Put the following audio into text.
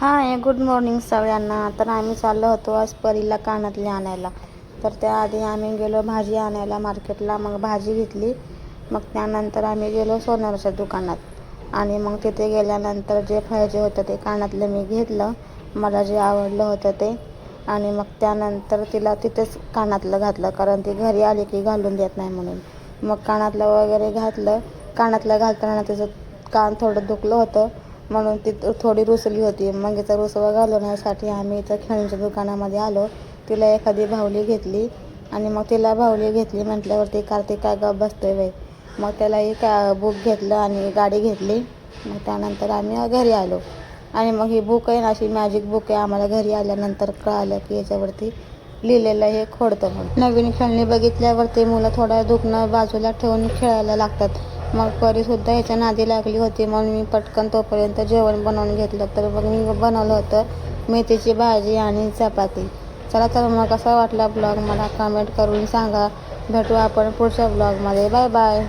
Hi good morning सगळ्यांना. तर आम्ही चाललो होतो आज परीला कानातले आणायला. तर त्याआधी आम्ही गेलो भाजी आणायला मार्केटला. मग भाजी घेतली. मग त्यानंतर आम्ही गेलो सोनारच्या दुकानात. आणि मग तिथे गेल्यानंतर जे पाहिजे होतं ते कानातलं मी घेतलं. मला जे आवडलं होतं ते. आणि मग त्यानंतर तिला तिथेच कानातलं घातलं. कारण ती घरी आली की घालून देत नाही म्हणून. मग कानातलं वगैरे घातलं. कानातलं घालताना तिचं कान थोडं दुखलं होतं. म्हणून ती थोडी रुसली होती. मग तिचा रुसवा घालवण्यासाठी आम्ही इथं खेळणीच्या दुकानामध्ये आलो. तिला एखादी भावली घेतली आणि मग तिला भावली घेतली म्हटल्यावरती कार्तिक काय गप बसतोय बाई. मग त्यालाही का बुक घेतलं आणि गाडी घेतली. मग त्यानंतर आम्ही घरी आलो. आणि मग ही बुक आहे ना अशी मॅजिक बुक आहे. आम्हाला घरी आल्यानंतर कळालं की याच्यावरती लिहिलेलं हे खोडतं म्हणून. नवीन खेळणी बघितल्यावरती मुलं थोडं दुखणं बाजूला ठेवून खेळायला लागतात. मग परीसुद्धा याच्या नादी लागली होती म्हणून मी पटकन तोपर्यंत जेवण बनवून घेतलं. तर मग मी बनवलं होतं मेथीची भाजी आणि चपाती. चला तर मग कसा वाटला ब्लॉग मला कमेंट करून सांगा. भेटू आपण पुढच्या ब्लॉगमध्ये. Bye bye.